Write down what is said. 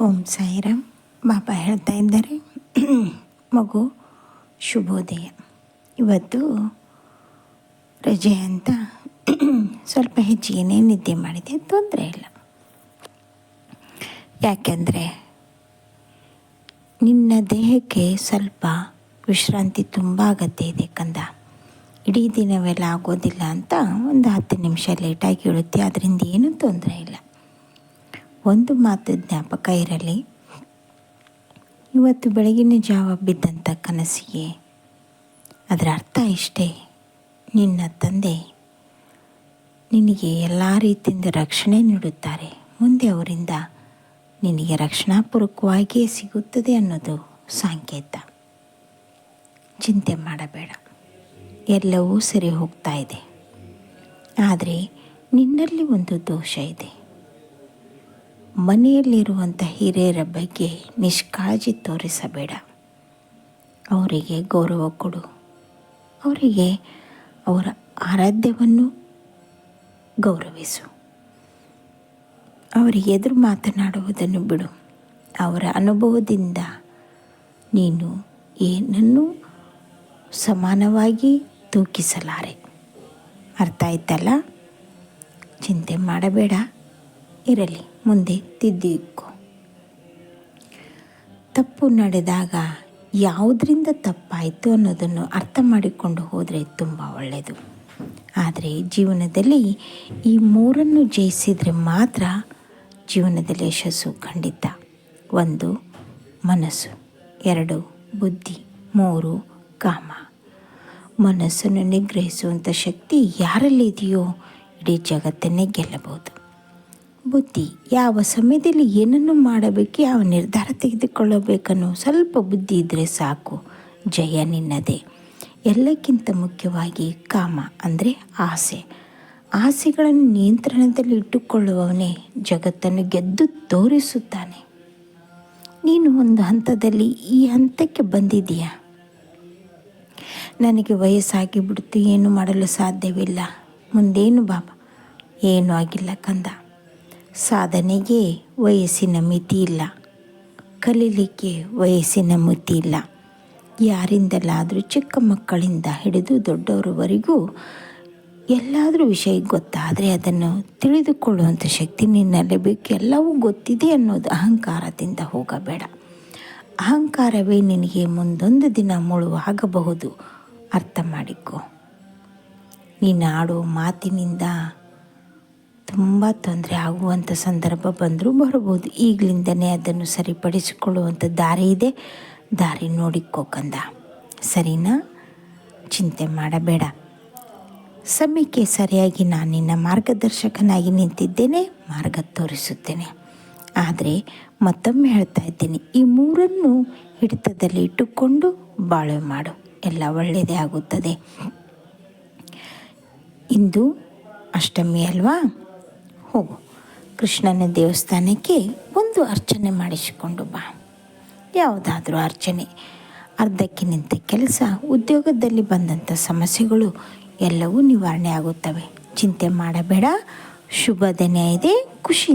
ಓಂ ಸಾಯಿರಾಮ್. ಬಾಬಾ ಹೇಳ್ತಾ ಇದ್ದಾರೆ. ಮಗು ಶುಭೋದಯ. ಇವತ್ತು ರಜೆ ಅಂತ ಸ್ವಲ್ಪ ಹೆಚ್ಚಿಗೆ ನಿದ್ದೆ ಮಾಡಿದೆ. ತೊಂದರೆ ಇಲ್ಲ. ಯಾಕೆಂದರೆ ನಿನ್ನ ದೇಹಕ್ಕೆ ಸ್ವಲ್ಪ ವಿಶ್ರಾಂತಿ ತುಂಬ ಅಗತ್ಯ ಇದೆ ಕಂದ. ಇಡೀ ದಿನವೆಲ್ಲ ಆಗೋದಿಲ್ಲ ಅಂತ ಒಂದು ಹತ್ತು ನಿಮಿಷ ಲೇಟಾಗಿ ಇಳುತ್ತೆ ಅದರಿಂದ ಏನೂ ತೊಂದರೆ ಇಲ್ಲ. ಒಂದು ಮಾತು ಜ್ಞಾಪಕ ಇರಲಿ. ಇವತ್ತು ಬೆಳಗಿನ ಜಾವ ಬಿದ್ದಂಥ ಕನಸಿಗೆ ಅದರ ಅರ್ಥ ಇಷ್ಟೇ. ನಿನ್ನ ತಂದೆ ನಿನಗೆ ಎಲ್ಲ ರೀತಿಯಿಂದ ರಕ್ಷಣೆ ನೀಡುತ್ತಾರೆ. ಮುಂದೆ ಅವರಿಂದ ನಿನಗೆ ರಕ್ಷಣಾಪೂರ್ವಕವಾಗಿಯೇ ಸಿಗುತ್ತದೆ ಅನ್ನೋದು ಸಂಕೇತ. ಚಿಂತೆ ಮಾಡಬೇಡ. ಎಲ್ಲವೂ ಸರಿ ಹೋಗ್ತಾ ಇದೆ. ಆದರೆ ನಿನ್ನಲ್ಲಿ ಒಂದು ದೋಷ ಇದೆ. ಮನೆಯಲ್ಲಿರುವಂಥ ಹಿರಿಯರ ಬಗ್ಗೆ ನಿಷ್ಕಾಳಜಿ ತೋರಿಸಬೇಡ. ಅವರಿಗೆ ಗೌರವ ಕೊಡು. ಅವರಿಗೆ ಅವರ ಆರಾಧ್ಯವನ್ನು ಗೌರವಿಸು. ಅವರಿಗೆ ಎದುರು ಮಾತನಾಡುವುದನ್ನು ಬಿಡು. ಅವರ ಅನುಭವದಿಂದ ನೀನು ಏನನ್ನು ಸಮಾನವಾಗಿ ತೂಕಿಸಲಾರೆ. ಅರ್ಥ ಆಯ್ತಲ್ಲ? ಚಿಂತೆ ಮಾಡಬೇಡ. ಇರಲಿ. ಮುಂದೆ ತಿದ್ದಿಕ್ಕು. ತಪ್ಪು ನಡೆದಾಗ ಯಾವುದರಿಂದ ತಪ್ಪಾಯಿತು ಅನ್ನೋದನ್ನು ಅರ್ಥ ಮಾಡಿಕೊಂಡು ಹೋದರೆ ತುಂಬ ಒಳ್ಳೆಯದು ಆದರೆ ಜೀವನದಲ್ಲಿ ಈ ಮೂರನ್ನು ಜಯಿಸಿದರೆ ಮಾತ್ರ ಜೀವನದಲ್ಲಿ ಯಶಸ್ಸು ಖಂಡಿತ. ಒಂದು, ಮನಸ್ಸು. ಎರಡು, ಬುದ್ಧಿ. ಮೂರು, ಕಾಮ. ಮನಸ್ಸನ್ನು ನಿಗ್ರಹಿಸುವಂಥ ಶಕ್ತಿ ಯಾರಲ್ಲಿದೆಯೋ ಇಡೀ ಜಗತ್ತನ್ನೇ ಗೆಲ್ಲಬಹುದು. ಬುದ್ಧಿ, ಯಾವ ಸಮಯದಲ್ಲಿ ಏನನ್ನು ಮಾಡಬೇಕು, ಯಾವ ನಿರ್ಧಾರ ತೆಗೆದುಕೊಳ್ಳಬೇಕನ್ನೋ ಸ್ವಲ್ಪ ಬುದ್ಧಿ ಇದ್ದರೆ ಸಾಕು. ಜಯ ನಿನ್ನದೇ. ಎಲ್ಲಕ್ಕಿಂತ ಮುಖ್ಯವಾಗಿ ಕಾಮ ಅಂದರೆ ಆಸೆ. ಆಸೆಗಳನ್ನು ನಿಯಂತ್ರಣದಲ್ಲಿ ಇಟ್ಟುಕೊಳ್ಳುವವನೇ ಜಗತ್ತನ್ನು ಗೆದ್ದು ತೋರಿಸುತ್ತಾನೆ. ನೀನು ಒಂದು ಹಂತದಲ್ಲಿ ಈ ಹಂತಕ್ಕೆ ಬಂದಿದೀಯ ನನಗೆ ವಯಸ್ಸಾಗಿ ಬಿಡ್ತು ಏನು ಮಾಡಲು ಸಾಧ್ಯವಿಲ್ಲ. ಮುಂದೇನು ಬಾಬಾ? ಏನೂ ಆಗಿಲ್ಲ ಕಂದ. ಸಾಧನೆಗೆ ವಯಸ್ಸಿನ ಮಿತಿ ಇಲ್ಲ. ಕಲೀಲಿಕ್ಕೆ ವಯಸ್ಸಿನ ಮಿತಿ ಇಲ್ಲ. ಯಾರಿಂದಲಾದರೂ ಚಿಕ್ಕ ಮಕ್ಕಳಿಂದ ಹಿಡಿದು ದೊಡ್ಡವರವರೆಗೂ ಎಲ್ಲಾದರೂ ವಿಷಯ ಗೊತ್ತಾದರೆ ಅದನ್ನು ತಿಳಿದುಕೊಳ್ಳುವಂಥ ಶಕ್ತಿ ನಿನ್ನಲ್ಲಿ ಬೇಕು. ಎಲ್ಲವೂ ಗೊತ್ತಿದೆ ಅನ್ನೋದು ಅಹಂಕಾರದಿಂದ ಹೋಗಬೇಡ. ಅಹಂಕಾರವೇ ನಿನಗೆ ಮುಂದೊಂದು ದಿನ ಮುಳುವಾಗಬಹುದು. ಅರ್ಥ ಮಾಡಿಕೊ. ನೀನು ಆಡೋ ಮಾತಿನಿಂದ ತುಂಬ ತೊಂದರೆ ಆಗುವಂಥ ಸಂದರ್ಭ ಬಂದರೂ ಬರ್ಬೋದು. ಈಗಲಿಂದನೇ ಅದನ್ನು ಸರಿಪಡಿಸಿಕೊಳ್ಳುವಂಥ ದಾರಿ ಇದೆ. ದಾರಿ ನೋಡಿಕೋಕಂದ ಸರಿನಾ? ಚಿಂತೆ ಮಾಡಬೇಡ. ಸಮಯಕ್ಕೆ ಸರಿಯಾಗಿ ನಾನು ನಿನ್ನ ಮಾರ್ಗದರ್ಶಕನಾಗಿ ನಿಂತಿದ್ದೇನೆ, ಮಾರ್ಗ ತೋರಿಸುತ್ತೇನೆ. ಆದರೆ ಮತ್ತೊಮ್ಮೆ ಹೇಳ್ತಾ ಇದ್ದೀನಿ, ಈ ಮೂರನ್ನು ಹಿಡಿತದಲ್ಲಿ ಇಟ್ಟುಕೊಂಡು ಬಾಳೆ ಮಾಡು. ಎಲ್ಲ ಒಳ್ಳೆಯದೇ ಆಗುತ್ತದೆ. ಇಂದು ಅಷ್ಟಮಿ ಅಲ್ವಾ? ಹೋಗು. ಕೃಷ್ಣನ ದೇವಸ್ಥಾನಕ್ಕೆ ಒಂದು ಅರ್ಚನೆ ಮಾಡಿಸಿಕೊಂಡು ಬಾ. ಯಾವುದಾದ್ರೂ ಅರ್ಚನೆ. ಅರ್ಧಕ್ಕೆ ನಿಂತ ಕೆಲಸ, ಉದ್ಯೋಗದಲ್ಲಿ ಬಂದಂಥ ಸಮಸ್ಯೆಗಳು ಎಲ್ಲವೂ ನಿವಾರಣೆ ಆಗುತ್ತವೆ. ಚಿಂತೆ ಮಾಡಬೇಡ. ಶುಭ ದಿನ ಇದೆ ಖುಷಿ.